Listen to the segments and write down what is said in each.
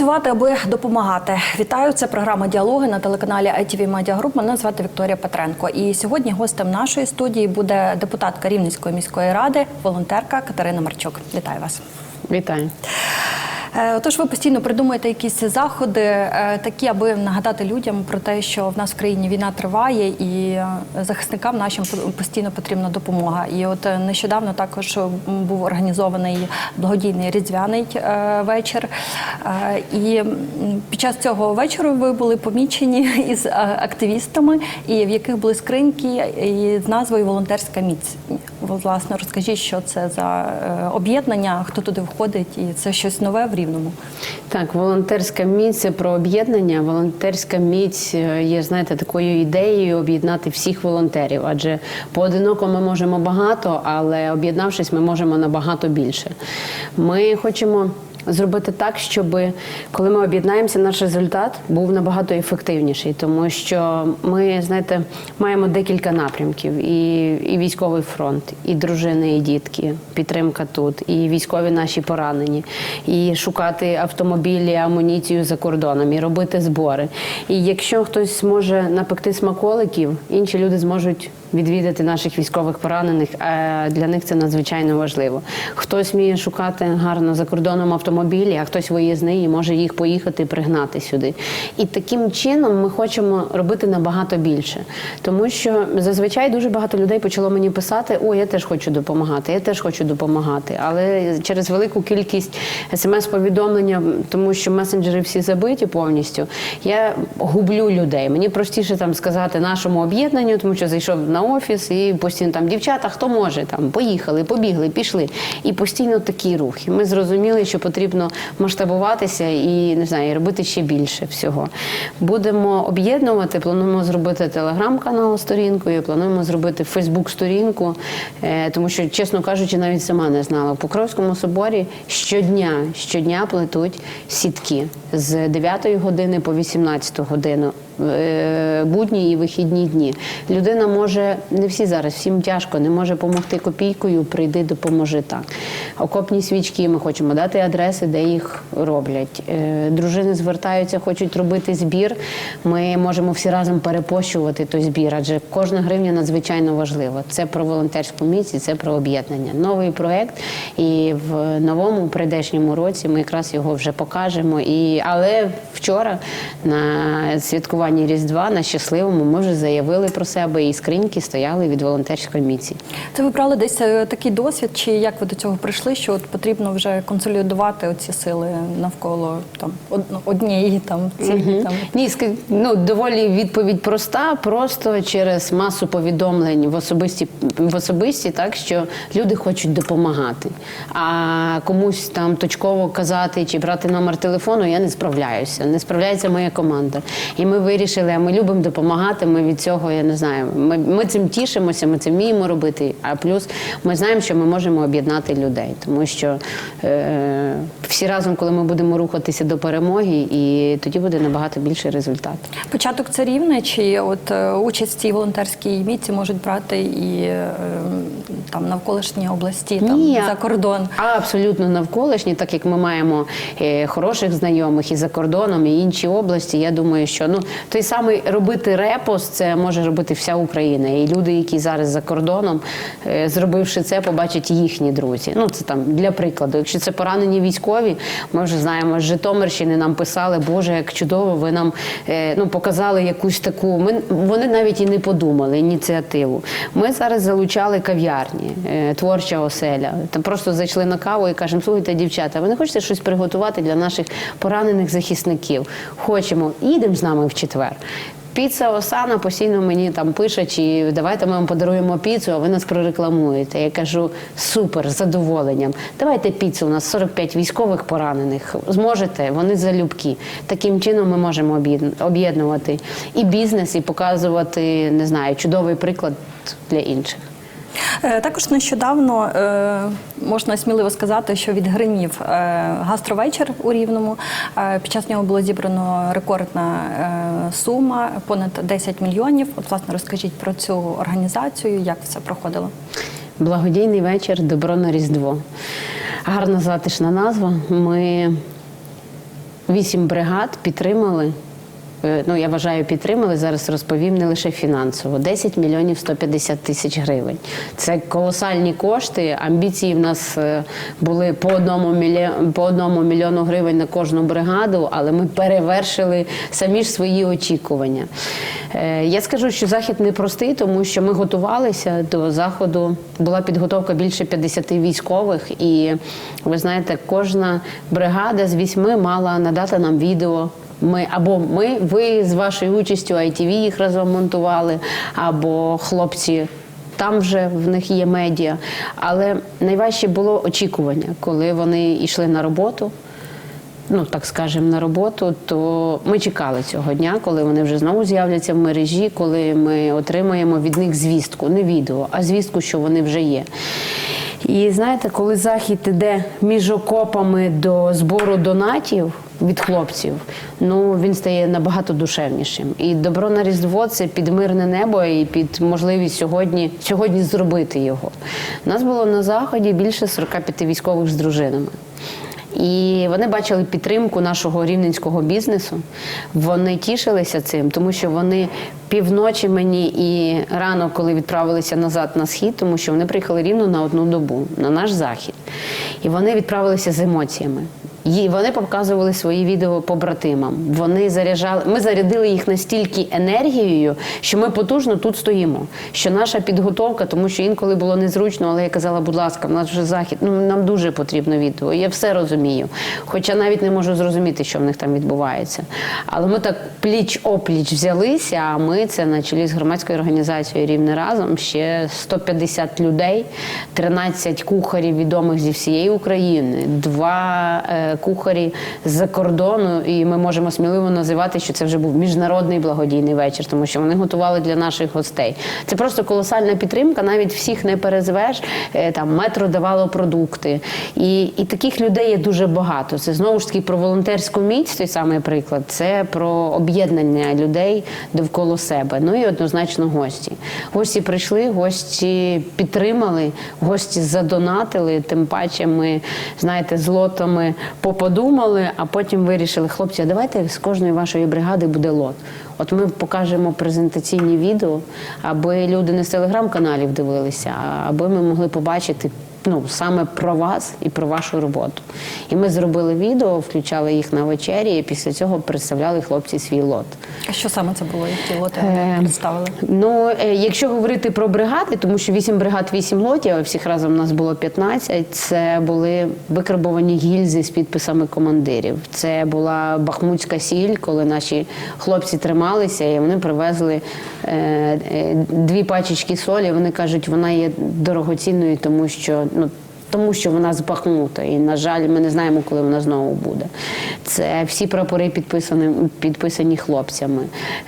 Працювати, аби допомагати. Вітаю. Це програма діалоги на телеканалі ITV Media Group. Мене звати Вікторія Петренко. І сьогодні гостем нашої студії буде депутатка Рівненської міської ради, волонтерка Катерина Марчук. Вітаю вас. Вітаю. Е, Отож, ви постійно придумуєте якісь заходи, е, такі, аби нагадати людям про те, що в нас в країні війна триває, і е, захисникам нашим постійно потрібна допомога. І от нещодавно також був організований благодійний різдвяний вечір. І під час цього вечору ви були помічені із активістами, і в яких були скриньки з назвою Волонтерська міць. Власне, розкажіть, що це за е, об'єднання, хто туди входить, і це щось нове в Рівному. Так, волонтерська міць це про об'єднання. Волонтерська міць е, є, знаєте, такою ідеєю об'єднати всіх волонтерів. Адже поодиноко ми можемо багато, але об'єднавшись, ми можемо набагато більше. Ми хочемо. Зробити так, щоб коли ми об'єднаємося, наш результат був набагато ефективніший, тому що ми, знаєте, маємо декілька напрямків: і, і військовий фронт, і дружини, і дітки, підтримка тут, і військові наші поранені, і шукати автомобілі, амуніцію за кордоном, і робити збори. І якщо хтось зможе напекти смаколиків, інші люди зможуть відвідати наших військових поранених. Для них це надзвичайно важливо. Хтось вміє шукати гарно за кордоном автомобілі, а хтось виїзний і може їх поїхати і пригнати сюди. І таким чином ми хочемо робити набагато більше, тому що зазвичай дуже багато людей почало мені писати: О, я теж хочу допомагати, я теж хочу допомагати. Але через велику кількість смс-повідомлення, тому що месенджери всі забиті повністю, я гублю людей. Мені простіше там сказати нашому об'єднанню, тому що зайшов на офіс і постійно там дівчата, хто може, там поїхали, побігли, пішли. І постійно такі рухи. Ми зрозуміли, що потрібно масштабуватися і не знаю, робити ще більше всього. Будемо об'єднувати. Плануємо зробити телеграм-канал сторінку, і плануємо зробити Фейсбук-сторінку, Е, тому що, чесно кажучи, навіть сама не знала. В Покровському соборі щодня, щодня плетуть сітки з 9 години по 18 годину. Е, Будні і вихідні дні. Людина може, не всі зараз, всім тяжко, не може допомогти копійкою, прийди, допоможи так. Окопні свічки ми хочемо дати адреси, де їх роблять. Е, Дружини звертаються, хочуть робити збір. Ми можемо всі разом перепощувати той збір, адже кожна гривня надзвичайно важлива. Це про волонтерську і це про об'єднання. Новий проект, і в новому прийдешньому році ми якраз його вже покажемо. І, але вчора на святкуванні Різдва на щасливому ми вже заявили про себе, і скриньки стояли від волонтерської міці. Це ви брали десь е, такий досвід, чи як ви до цього прийшли? Що от потрібно вже консолідувати оці сили навколо там однієї там цілі там Ні, ну доволі відповідь проста, просто через масу повідомлень в особисті в особисті, так що люди хочуть допомагати. А комусь там точково казати чи брати номер телефону, я не справляюся. Не справляється моя команда. І ми вирішили, а ми любимо допомагати. Ми від цього я не знаю. Ми, ми цим тішимося, ми це вміємо робити. А плюс ми знаємо, що ми можемо об'єднати людей, тому що е, всі разом, коли ми будемо рухатися до перемоги, і тоді буде набагато більший результат. початок це рівне, чи от е, участь в цій волонтерській міці можуть брати і е, там навколишні області, там Ні, за кордон. А абсолютно навколишні, так як ми маємо е, хороших знайомих і за кордоном, і інші області. Я думаю, що ну той самий робити репост, це може робити вся Україна. І люди, які зараз за кордоном, е, зробивши це, побачать їхні друзі. Ну це там для прикладу. Якщо це поранені військові, ми вже знаємо з Житомирщини нам писали, Боже, як чудово, ви нам е, ну показали якусь таку. Ми вони навіть і не подумали ініціативу. Ми зараз залучали кав'ярні, е, творча оселя. Там просто зайшли на каву і кажемо, слухайте, дівчата, ви не хочете щось приготувати для наших поранених захисників? Хочемо, їдемо з нами в четвер. Піца Осана постійно мені там пише, чи давайте ми вам подаруємо піцу, а ви нас прорекламуєте. Я кажу, супер, з задоволенням. Давайте піцу. У нас 45 військових поранених. Зможете, вони залюбки. Таким чином ми можемо об'єдн- об'єднувати і бізнес, і показувати, не знаю, чудовий приклад для інших. Е, Також нещодавно е, можна сміливо сказати, що відгримів е, гастровечір у Рівному. Під час нього було зібрано рекордна сума понад 10 мільйонів. От, власне, розкажіть про цю організацію, як все проходило. Благодійний вечір Добро на Різдво. Гарна затишна назва. Ми вісім бригад підтримали. Е, Ну, я вважаю, підтримали зараз. Розповім не лише фінансово. 10 мільйонів 150 тисяч гривень. Це колосальні кошти. Амбіції в нас е, були по одному мільйону, по одному мільйону гривень на кожну бригаду, але ми перевершили самі ж свої очікування. Е, Я скажу, що захід непростий, тому що ми готувалися до заходу. Була підготовка більше 50 військових, і ви знаєте, кожна бригада з вісьми мала надати нам відео. Ми або ми, ви з вашою участю ITV їх разом монтували, або хлопці. Там вже в них є медіа. Але найважче було очікування, коли вони йшли на роботу ну так скажемо, на роботу, то ми чекали цього дня, коли вони вже знову з'являться в мережі, коли ми отримаємо від них звістку, не відео, а звістку, що вони вже є. І знаєте, коли захід іде між окопами до збору донатів від хлопців, ну він стає набагато душевнішим. І добро на різдво це під мирне небо і під можливість сьогодні, сьогодні зробити його. У нас було на заході більше 45 військових з дружинами. І вони бачили підтримку нашого рівненського бізнесу. Вони тішилися цим, тому що вони півночі мені і рано, коли відправилися назад на схід, тому що вони приїхали рівно на одну добу на наш захід. І вони відправилися з емоціями. І вони показували свої відео побратимам. Вони заряджали. Ми зарядили їх настільки енергією, що ми потужно тут стоїмо. Що наша підготовка, тому що інколи було незручно, але я казала, будь ласка, в нас вже захід. Ну нам дуже потрібно відео. Я все розумію. Хоча навіть не можу зрозуміти, що в них там відбувається. Але ми так пліч опліч взялися. А ми це на чолі з громадською організацією рівне разом. Ще 150 людей, 13 кухарів відомих зі всієї України, два е, кухарі з-за кордону, і ми можемо сміливо називати, що це вже був міжнародний благодійний вечір, тому що вони готували для наших гостей. Це просто колосальна підтримка. Навіть всіх не перезвеш. Е, Там метро давало продукти, і, і таких людей є дуже багато. Це знову ж таки про волонтерську міць, той самий приклад. Це про об'єднання людей довкола себе. Ну і однозначно гості. Гості прийшли, гості підтримали, гості задонатили. Тим паче, ми знаєте, з лотами поподумали, а потім вирішили, хлопці, давайте з кожної вашої бригади буде лот. От ми покажемо презентаційні відео, аби люди не з телеграм-каналів дивилися, аби ми могли побачити. Ну, саме про вас і про вашу роботу. І ми зробили відео, включали їх на вечері, і після цього представляли хлопці свій лот. А що саме це було? Які лоти Е, представили? Ну, е, якщо говорити про бригади, тому що 8 бригад, 8 лотів, а всіх разом нас було 15, це були викарбовані гільзи з підписами командирів. Це була бахмутська сіль, коли наші хлопці трималися, і вони привезли е, е, дві пачечки солі. Вони кажуть, вона є дорогоцінною, тому що ну. Тому що вона з Бахмута, і на жаль, ми не знаємо, коли вона знову буде. Це всі прапори підписані, підписані хлопцями.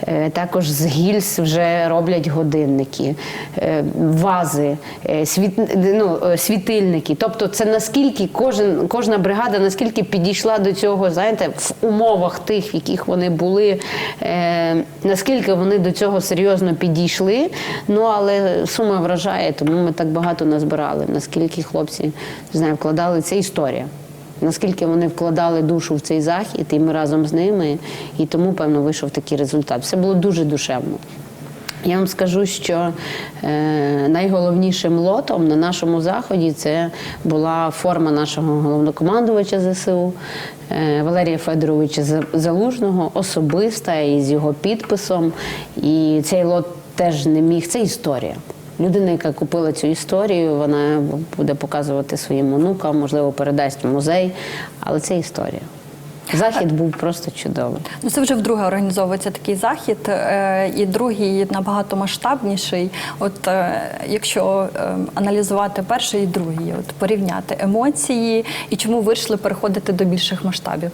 Е, Також з гільз вже роблять годинники, е, вази, е, світ, ну, світильники. Тобто, це наскільки кожен, кожна бригада наскільки підійшла до цього, знаєте, в умовах тих, в яких вони були, наскільки вони до цього серйозно підійшли. Ну але сума вражає, тому ми так багато назбирали. Наскільки хлопці не знаю, вкладали це історія. Наскільки вони вкладали душу в цей захід, і ми разом з ними, і тому, певно, вийшов такий результат. Все було дуже душевно. Я вам скажу, що е, найголовнішим лотом на нашому заході це була форма нашого головнокомандувача ЗСУ е, Валерія Федоровича Залужного, особиста із його підписом. І цей лот теж не міг. Це історія. Людина, яка купила цю історію, вона буде показувати своїм онукам, можливо, передасть в музей, але це історія. Захід був просто чудовий. Ну, це вже вдруге організовується такий захід, е, і другий набагато масштабніший. От е, якщо е, аналізувати перший і другий, от порівняти емоції і чому вирішили переходити до більших масштабів.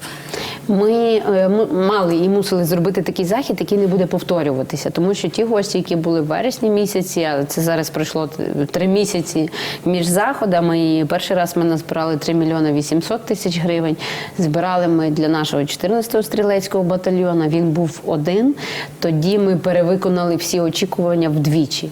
Ми е, мали і мусили зробити такий захід, який не буде повторюватися, тому що ті гості, які були в вересні місяці, а це зараз пройшло три місяці між заходами. І перший раз ми назбирали 3 мільйони 800 тисяч гривень. Збирали ми для нашого 14-го стрілецького батальйона. Він був один. Тоді ми перевиконали всі очікування вдвічі.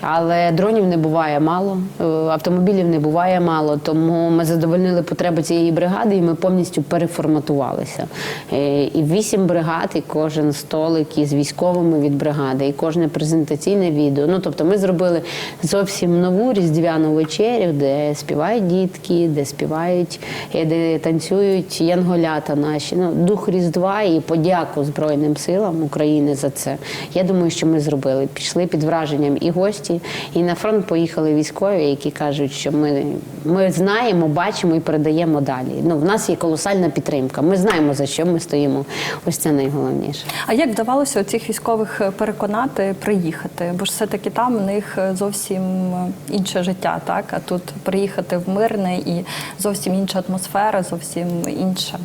Але дронів не буває мало, е, автомобілів не буває мало, тому ми задовольнили потреби цієї бригади і ми повністю переформатувалися. Е, І вісім бригад, і кожен столик із військовими від бригади, і кожне презентаційне відео. Ну тобто, ми зробили зовсім нову різдвяну вечерю, де співають дітки, де співають, е, де танцюють янголята наші. Ну, дух Різдва і подяку Збройним силам України за це. Я думаю, що ми зробили. Пішли під враженням і гості, і на фронт поїхали військові, які кажуть, що ми, ми знаємо, бачимо і передаємо далі. Ну, в нас є колосальна підтримка. Ми знаємо, за що ми стоїмо. Ось це найголовніше. А як вдавалося цих військових е, переконати приїхати? Бо ж все-таки там в них е, зовсім е, інше життя, так? А тут приїхати в мирне і зовсім інша атмосфера, зовсім інша.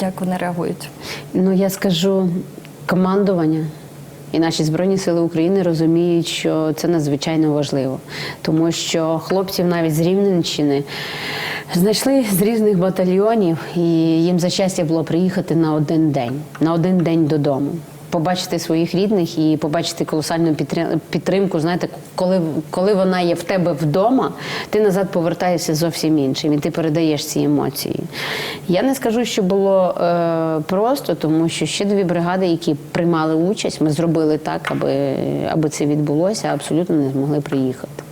Як вони реагують? Ну я скажу командування. І наші збройні сили України розуміють, що це надзвичайно важливо, тому що хлопців навіть з Рівненщини знайшли з різних батальйонів, і їм за щастя було приїхати на один день, на один день додому. Побачити своїх рідних і побачити колосальну підтримку. Знаєте, коли, коли вона є в тебе вдома, ти назад повертаєшся зовсім іншим, і ти передаєш ці емоції. Я не скажу, що було е, просто, тому що ще дві бригади, які приймали участь, ми зробили так, аби, аби це відбулося, абсолютно не змогли приїхати.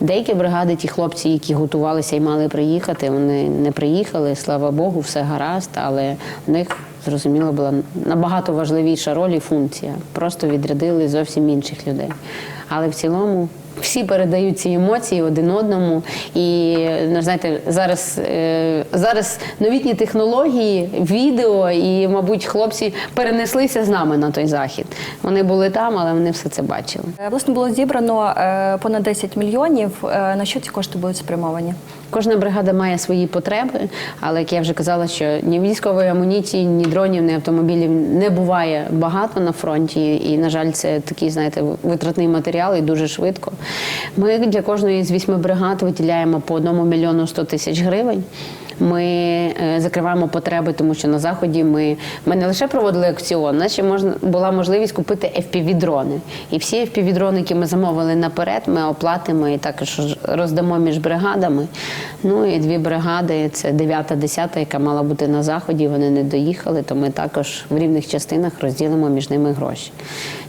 Деякі бригади, ті хлопці, які готувалися і мали приїхати, вони не приїхали. Слава Богу, все гаразд, але в них зрозуміло була набагато важливіша роль і функція. Просто відрядили зовсім інших людей. Але в цілому всі передають ці емоції один одному. І ну, знаєте, зараз, е, зараз новітні технології, відео, і, мабуть, хлопці перенеслися з нами на той захід. Вони були там, але вони все це бачили. Власне, було зібрано е, понад 10 мільйонів. Е, На що ці кошти будуть спрямовані? Кожна бригада має свої потреби, але як я вже казала, що ні військової амуніції, ні дронів, ні автомобілів не буває багато на фронті. І, на жаль, це такий, знаєте, витратний матеріал і дуже швидко. Ми для кожної з вісьми бригад виділяємо по 1 мільйону 100 тисяч гривень. Ми е, закриваємо потреби, тому що на заході ми, ми не лише проводили акціон, наче можна була можливість купити FPV-дрони. І всі FPV-дрони, які ми замовили наперед, ми оплатимо і також роздамо між бригадами. Ну і дві бригади, це 9 10 яка мала бути на заході. Вони не доїхали, то ми також в рівних частинах розділимо між ними гроші.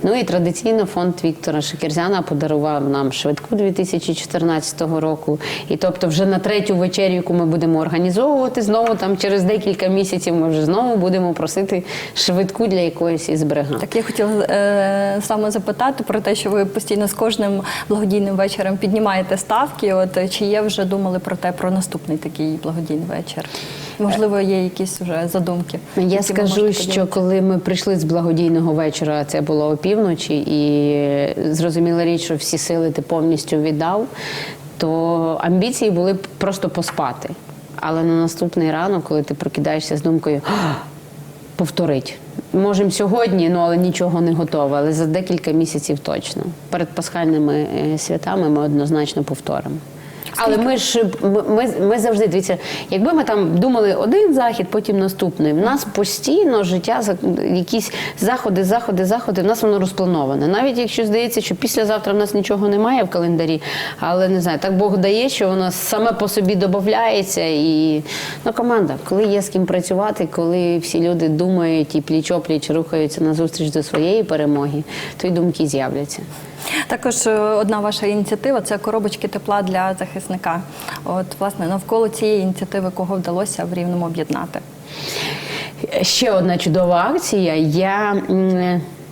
Ну і традиційно фонд Віктора Шекерзяна подарував нам швидку 2014 року. І тобто, вже на третю вечерю, яку ми будемо організовувати, знову там через декілька місяців ми вже знову будемо просити швидку для якоїсь із бригад. Так я хотіла е, саме запитати про те, що ви постійно з кожним благодійним вечором піднімаєте ставки. От чи є вже думали про те про наступний такий благодійний вечір? Можливо, є якісь вже задумки. Я скажу, що коли ми прийшли з благодійного вечора, це було опівночі, і зрозуміла річ, що всі сили ти повністю віддав, то амбіції були б просто поспати. Але на наступний ранок, коли ти прокидаєшся з думкою «А, повторить. Можемо сьогодні, ну але нічого не готово. Але за декілька місяців точно. Перед пасхальними е, святами ми однозначно повторимо. Але ми ж ми, ми, завжди дивіться, якби ми там думали один захід, потім наступний. В нас постійно життя якісь заходи, заходи, заходи. В нас воно розплановане. Навіть якщо здається, що післязавтра в нас нічого немає в календарі, але не знаю, так Бог дає, що воно саме по собі додається. І ну, команда, коли є з ким працювати, коли всі люди думають і пліч-опліч рухаються назустріч до своєї перемоги, то й думки з'являться. Також е, одна ваша ініціатива це коробочки тепла для захисника. От, власне, навколо цієї ініціативи кого вдалося в рівному об'єднати? Ще одна чудова акція. Я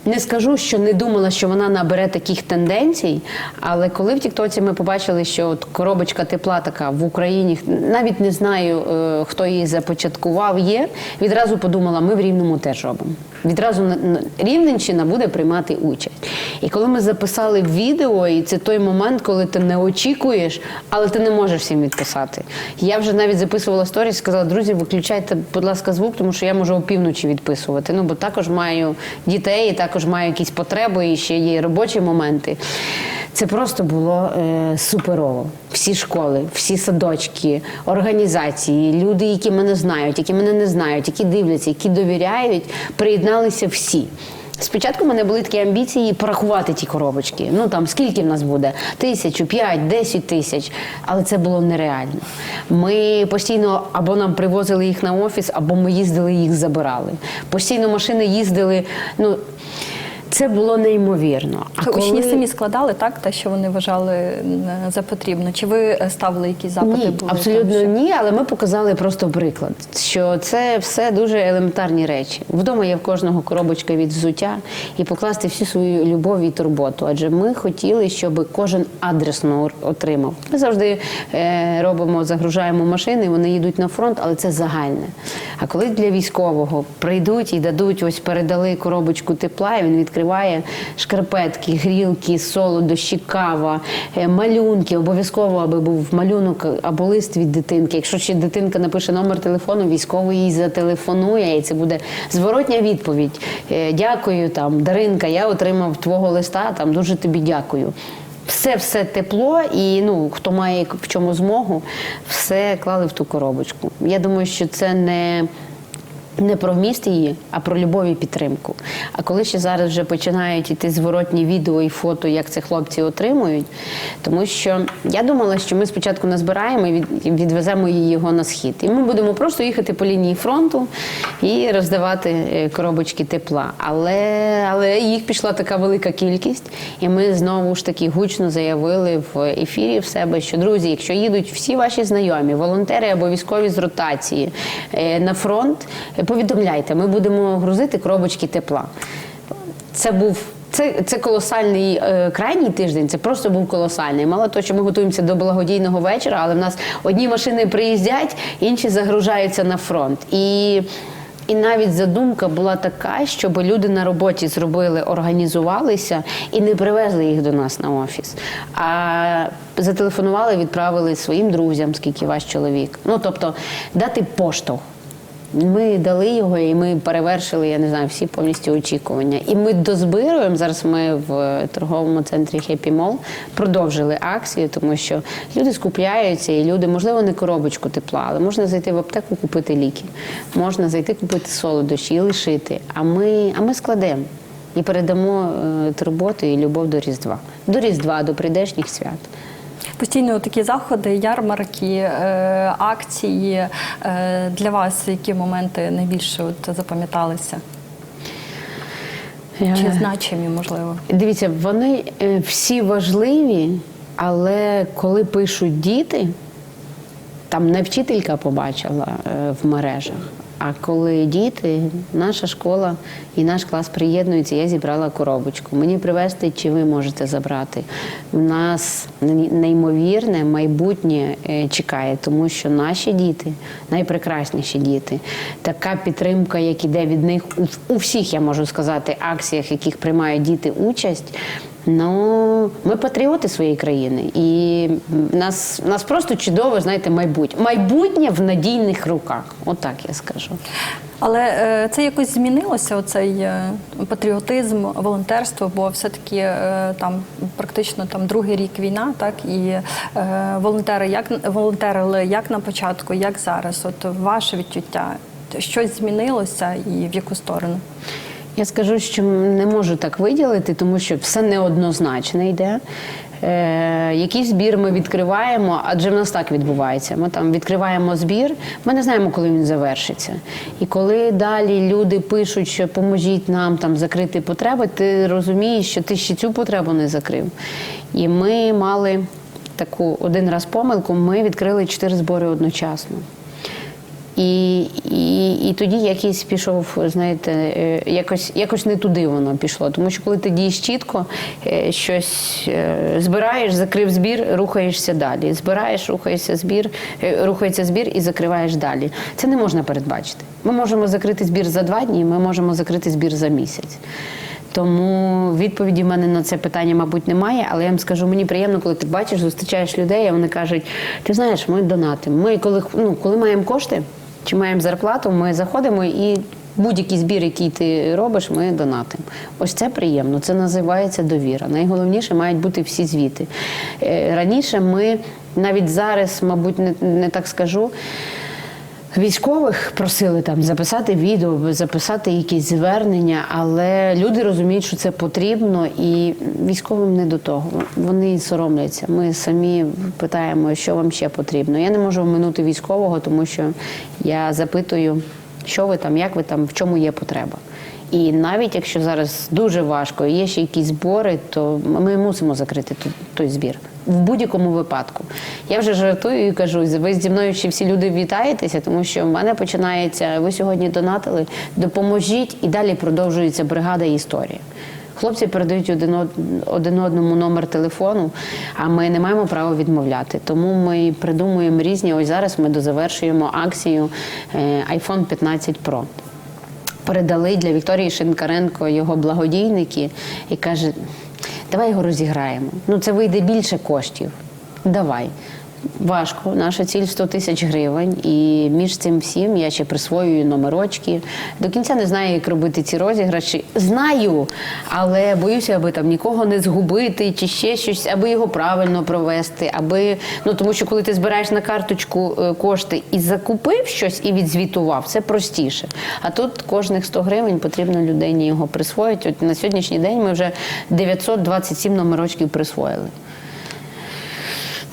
не скажу, що не думала, що вона набере таких тенденцій, але коли в Тіктоці ми побачили, що от коробочка тепла така в Україні, навіть не знаю, е, хто її започаткував, є, відразу подумала, ми в Рівному теж робимо. Відразу на- на- Рівненщина буде приймати участь. І коли ми записали відео, і це той момент, коли ти не очікуєш, але ти не можеш всім відписати. Я вже навіть записувала сторіс, сказала, друзі, виключайте, будь ласка, звук, тому що я можу опівночі відписувати. Ну, бо також маю дітей, також маю якісь потреби, і ще є робочі моменти. Це просто було е, суперово. Всі школи, всі садочки, організації, люди, які мене знають, які мене не знають, які дивляться, які довіряють, приєдналися всі. Спочатку в мене були такі амбіції порахувати ті коробочки. Ну там скільки в нас буде? Тисячу, п'ять, десять тисяч. Але це було нереально. Ми постійно або нам привозили їх на офіс, або ми їздили їх забирали. Постійно машини їздили. Ну це було неймовірно. А Учні самі складали так, те, що вони вважали е, за потрібно? Чи ви е, ставили якісь запити? Ні, були абсолютно там, що- ні, але ми показали просто приклад, що це все дуже елементарні речі. Вдома є в кожного коробочка від взуття і покласти всю свою любов і турботу. Адже ми хотіли, щоб кожен адресно отримав. Ми завжди е, робимо, загружаємо машини, вони їдуть на фронт, але це загальне. А коли для військового прийдуть і дадуть, ось передали коробочку тепла, і він відкриває шкарпетки, грілки, солодощі, кава, е, малюнки. Обов'язково, аби був малюнок або лист від дитинки. Якщо ще дитинка напише номер телефону, військовий їй зателефонує, і це буде зворотня відповідь. Е, Дякую, там, Даринка, я отримав твого листа, там дуже тобі дякую. Все, все тепло, і ну хто має в чому змогу, все клали в ту коробочку. Я думаю, що це не. Не про вміст її, а про любов і підтримку. А коли ще зараз вже починають іти зворотні відео і фото, як це хлопці отримують, тому що я думала, що ми спочатку назбираємо і від- відвеземо його на схід. І ми будемо просто їхати по лінії фронту і роздавати е, коробочки тепла. Але, але їх пішла така велика кількість, і ми знову ж таки гучно заявили в ефірі в себе, що друзі, якщо їдуть всі ваші знайомі, волонтери або військові з ротації е, на фронт, повідомляйте, ми будемо грузити коробочки тепла. Це був. Це, це колосальний е, крайній тиждень. Це просто був колосальний. Мало того, що ми готуємося до благодійного вечора, але в нас одні машини приїздять, інші загружаються на фронт. І, і навіть задумка була така, щоб люди на роботі зробили, організувалися і не привезли їх до нас на офіс. А зателефонували, відправили своїм друзям, скільки ваш чоловік. Ну тобто дати поштовх. Ми дали його і ми перевершили, я не знаю, всі повністю очікування. І ми дозбируємо. Зараз ми в торговому центрі Happy Mall продовжили акцію, тому що люди скупляються, і люди, можливо, не коробочку тепла, але можна зайти в аптеку купити ліки, можна зайти купити солодощі і лишити. А ми, а ми складемо і передамо е, турботу і любов до Різдва. До Різдва, до прийдешніх свят. Постійно такі заходи, ярмарки, е, акції. Е, Для вас які моменти найбільше от запам'яталися? Чи значимі, можливо? Дивіться, вони е, всі важливі, але коли пишуть діти, там не вчителька побачила в мережах. А коли діти, наша школа і наш клас приєднуються, я зібрала коробочку. Мені привезти чи ви можете забрати. У нас неймовірне майбутнє е, чекає, тому що наші діти найпрекрасніші діти. Така підтримка, як іде від них у, всіх, я можу сказати, акціях, яких приймають діти участь. Ну, ми патріоти своєї країни, і нас, нас просто чудове, знаєте, майбутнє. Майбутнє в надійних руках. Отак я скажу. Але е, це якось змінилося, оцей е, патріотизм, волонтерство, бо все-таки е, там практично там другий рік війна, так і волонтери як волонтерили як на початку, як зараз. От ваше відчуття, щось змінилося і в яку сторону? Я скажу, що не можу так виділити, тому що все неоднозначно йде. Е, якийсь збір ми відкриваємо, адже в нас так відбувається. Ми там відкриваємо збір, ми не знаємо, коли він завершиться. І коли далі люди пишуть, що поможіть нам там закрити потреби, ти розумієш, що ти ще цю потребу не закрив. І ми мали таку один раз помилку, ми відкрили чотири збори одночасно. І, і, і тоді якийсь пішов, знаєте, е, якось, якось не туди воно пішло. Тому що коли ти дієш чітко, е, щось е, збираєш, закрив збір, рухаєшся далі. Збираєш, рухаєшся збір, рухається збір і закриваєш далі. Це не можна передбачити. Ми можемо закрити збір за два дні, ми можемо закрити збір за місяць. Тому відповіді в мене на це питання, мабуть, немає. Але я вам скажу, мені приємно, коли ти бачиш, зустрічаєш людей, а вони кажуть: ти знаєш, ми донатимо. Ми коли ну, коли маємо кошти чи маємо зарплату, ми заходимо і. Будь-який збір, який ти робиш, ми донатимо. Ось це приємно. Це називається довіра. Найголовніше мають бути всі звіти. Е, Раніше ми навіть зараз, мабуть, не, не так скажу. Військових просили там записати відео, записати якісь звернення, але люди розуміють, що це потрібно, і військовим не до того. Вони соромляться. Ми самі питаємо, що вам ще потрібно. Я не можу оминути військового, тому що я запитую, що ви там, як ви там, в чому є потреба. І навіть якщо зараз дуже важко, є ще якісь збори, то ми мусимо закрити той збір в будь-якому випадку. Я вже жартую і кажу, ви зі мною ще всі люди вітаєтеся, тому що в мене починається. Ви сьогодні донатили, допоможіть, і далі продовжується бригада історія. Хлопці передають один, од- один одному номер телефону, а ми не маємо права відмовляти. Тому ми придумуємо різні. Ось зараз ми дозавершуємо акцію е, iPhone 15 Pro передали для Вікторії Шинкаренко його благодійники і каже: давай його розіграємо. Ну це вийде більше коштів. Давай. Важко, наша ціль 100 тисяч гривень, і між цим всім я ще присвоюю номерочки. До кінця не знаю, як робити ці розіграші. Знаю, але боюся, аби там нікого не згубити, чи ще щось, аби його правильно провести, аби ну тому, що коли ти збираєш на карточку е, кошти і закупив щось і відзвітував, це простіше. А тут кожних 100 гривень потрібно людині його присвоїти. От на сьогоднішній день ми вже 927 номерочків присвоїли.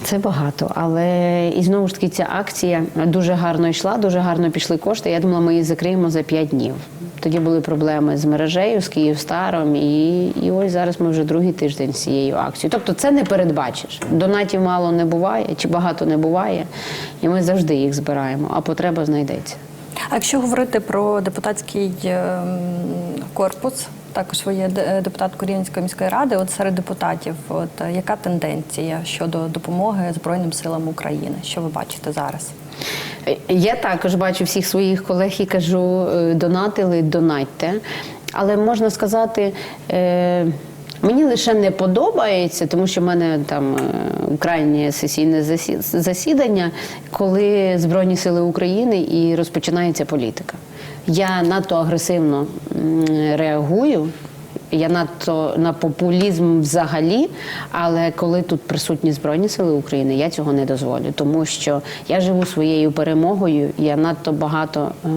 Це багато, але і знову ж таки ця акція дуже гарно йшла, дуже гарно пішли кошти. Я думала, ми її закриємо за 5 днів. Тоді були проблеми з мережею, з Київстаром, і, і ось зараз ми вже другий тиждень цією акцією. Тобто це не передбачиш. Донатів мало не буває, чи багато не буває, і ми завжди їх збираємо, а потреба знайдеться. А якщо говорити про депутатський ем, корпус, також ви є де- депутаткою Рівненської міської ради. От серед депутатів, от е, яка тенденція щодо допомоги Збройним силам України? Що ви бачите зараз? Я також бачу всіх своїх колег і кажу, е, донатили, донатьте. Але можна сказати, е, мені лише не подобається, тому що в мене там е, крайнє сесійне засідання, коли Збройні Сили України і розпочинається політика. Я надто агресивно реагую. Я надто на популізм взагалі, але коли тут присутні Збройні Сили України, я цього не дозволю, тому що я живу своєю перемогою. Я надто багато е,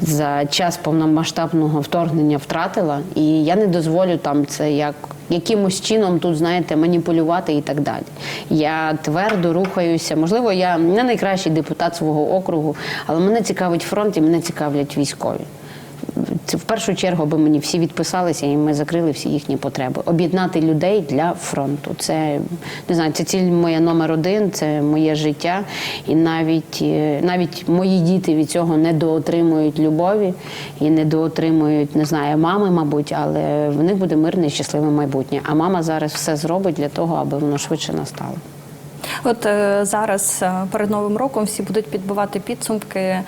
за час повномасштабного вторгнення втратила, і я не дозволю там це як. Якимось чином тут, знаєте, маніпулювати і так далі. Я твердо рухаюся. Можливо, я не найкращий депутат свого округу, але мене цікавить фронт і мене цікавлять військові. Це в першу чергу, аби мені всі відписалися, і ми закрили всі їхні потреби. Об'єднати людей для фронту. Це не знаю, це ціль моя номер один, це моє життя. І навіть е, навіть мої діти від цього не доотримують любові і не доотримують, не знаю, мами, мабуть, але в них буде мирне і щасливе майбутнє. А мама зараз все зробить для того, аби воно швидше настало. От е, зараз е, перед новим роком всі будуть підбивати підсумки, е,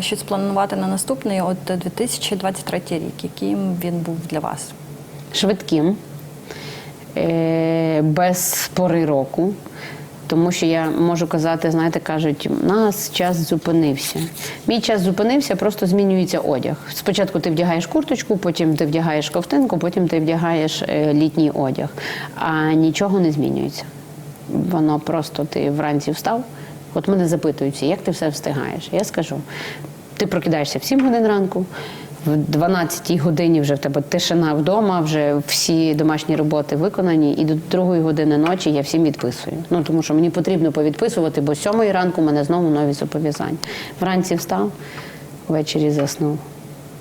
щось планувати на наступний, от 2023 рік. Яким він був для вас? швидким, без пори року. Тому що я можу казати, знаєте, кажуть, у нас час зупинився. Мій час зупинився, просто змінюється одяг. Спочатку ти вдягаєш курточку, потім ти вдягаєш ковтинку, потім ти вдягаєш літній одяг. А нічого не змінюється. Воно просто ти вранці встав. От мене запитують, як ти все встигаєш? Я скажу: ти прокидаєшся в 7 годин ранку, в 12 годині вже в тебе тишина вдома, вже всі домашні роботи виконані, і до 2 години ночі я всім відписую. Ну тому що мені потрібно повідписувати, бо з 7 ранку в мене знову нові зобов'язання. Вранці встав, ввечері заснув.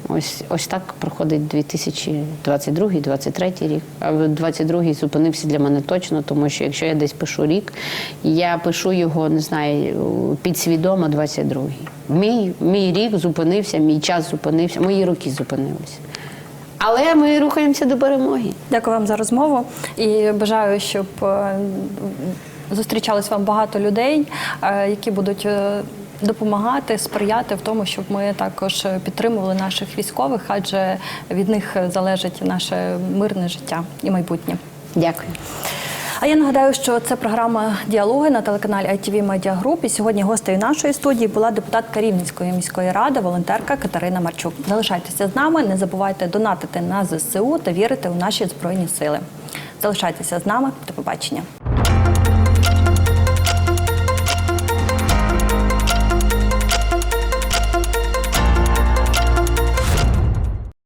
Ось ось так проходить 2022-2023 рік. А в 22-й зупинився для мене точно, тому що якщо я десь пишу рік, я пишу його, не знаю, підсвідомо 22-й. Мій, мій рік зупинився, мій час зупинився, мої роки зупинилися. Але ми рухаємося до перемоги. Дякую вам за розмову і бажаю, щоб е, зустрічались вам багато людей, е, які будуть е, допомагати, сприяти в тому, щоб ми також підтримували наших військових, адже від них залежить наше мирне життя і майбутнє. Дякую. А я нагадаю, що це програма Діалоги на телеканалі ITV Media Group. І сьогодні гостею нашої студії була депутатка Рівненської міської ради, волонтерка Катерина Марчук. Залишайтеся з нами, не забувайте донатити на ЗСУ та вірити у наші збройні сили. Залишайтеся з нами. До побачення.